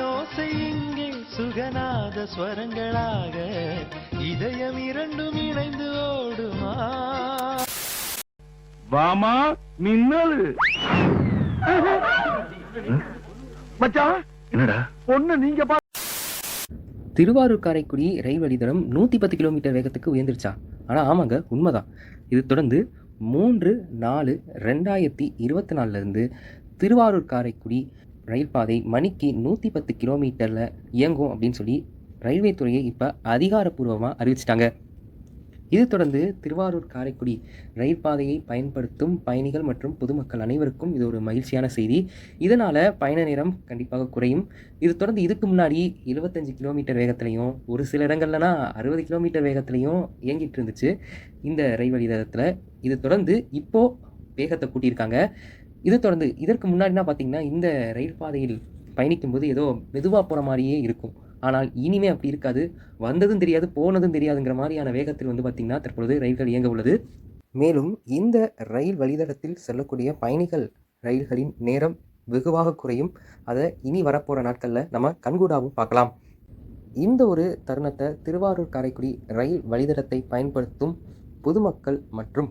தேனோசை இங்கே சுகநாத ஸ்வரங்களாக இதயம் இரண்டும் இணைந்து ஓடுமா? வாமா மின்னல். மச்சான் என்னடா? பொண்ணு நீங்க பா திருவாரூர் காரைக்குடி ரயில் வழித்தடம் நூற்றி பத்து கிலோமீட்டர் வேகத்துக்கு உயர்ந்துருச்சா? ஆனால் ஆமாங்க உண்மைதான். இது தொடர்ந்து மூன்று நாலு ரெண்டாயிரத்தி இருபத்தி நாலுலேருந்து திருவாரூர் காரைக்குடி ரயில் பாதை மணிக்கு நூற்றி பத்து கிலோமீட்டரில் இயங்கும் அப்படின்னு சொல்லி ரயில்வே துறையை இப்போ அதிகாரப்பூர்வமாக அறிவிச்சிட்டாங்க. இது தொடர்ந்து திருவாரூர் காரைக்குடி ரயில் பாதையை பயன்படுத்தும் பயணிகள் மற்றும் பொதுமக்கள் அனைவருக்கும் இது ஒரு மகிழ்ச்சியான செய்தி. இதனால் பயண நேரம் கண்டிப்பாக குறையும். இது தொடர்ந்து இதுக்கு முன்னாடி 75 கிலோமீட்டர் வேகத்துலையும் ஒரு சில இடங்கள்லனா அறுபது கிலோமீட்டர் வேகத்துலையும் இயங்கிட்டு இருந்துச்சு. இந்த ரயில் வழித்தடத்தில் இது தொடர்ந்து இப்போ வேகத்தை கூட்டியிருக்காங்க. இது தொடர்ந்து இதற்கு முன்னாடினா பார்த்தீங்கன்னா இந்த ரயில் பாதையில் பயணிக்கும்போது ஏதோ மெதுவாக போகிற மாதிரியே இருக்கும். ஆனால் இனிமே அப்படி இருக்காது. வந்ததும் தெரியாது போனதும் தெரியாதுங்கிற மாதிரியான வேகத்தில் வந்து பார்த்திங்கன்னா தற்பொழுது ரயில்கள் இயங்க உள்ளது. மேலும் இந்த ரயில் வழித்தடத்தில் செல்லக்கூடிய பயணிகள் ரயில்களின் நேரம் வெகுவாக குறையும். அதை இனி வரப்போகிற நாட்களில் நம்ம கண்கூடாவும் பார்க்கலாம். இந்த ஒரு தருணத்தை திருவாரூர் காரைக்குடி ரயில் வழித்தடத்தை பயன்படுத்தும் பொதுமக்கள் மற்றும்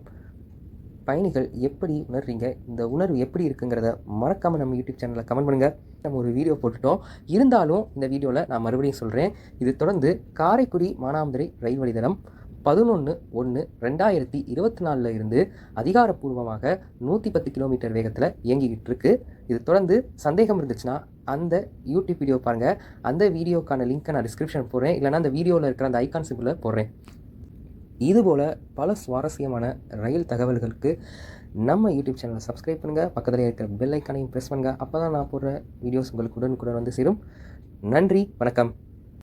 பயணிகள் எப்படி உணர்றீங்க? இந்த உணர்வு எப்படி இருக்குங்கிறத மறக்காமல் நம்ம யூடியூப் சேனலில் கமெண்ட் பண்ணுங்கள் நம்ம ஒரு வீடியோ போட்டுட்டோம். இருந்தாலும் இந்த வீடியோவில் நான் மறுபடியும் சொல்கிறேன் இது தொடர்ந்து காரைக்குடி மானாமதுரை ரயில் வழித்தடம் பதினொன்று ஒன்று ரெண்டாயிரத்தி இருபத்தி நாலில் இருந்து அதிகாரப்பூர்வமாக நூற்றி பத்து கிலோமீட்டர் வேகத்தில் இயங்கிக்கிட்டு இருக்கு இது தொடர்ந்து சந்தேகம் இருந்துச்சுன்னா அந்த யூடியூப் வீடியோ பாருங்கள் அந்த வீடியோக்கான லிங்க்கை நான் டிஸ்கிரிப்ஷன் போடுறேன். இல்லைனா அந்த வீடியோவில் இருக்கிற அந்த ஐகான் சிம்பிளை போடுறேன். இதுபோல் பல சுவாரஸ்யமான ரயில் தகவல்களுக்கு நம்ம யூடியூப் சேனலை சப்ஸ்கிரைப் பண்ணுங்கள் பக்கத்தில் இருக்கிற பெல் ஐக்கானையும் ப்ரெஸ் பண்ணுங்கள் அப்போ தான் நான் போடுற வீடியோஸ் உங்களுக்கு உடனுக்குடன் வந்து சேரும். நன்றி வணக்கம்.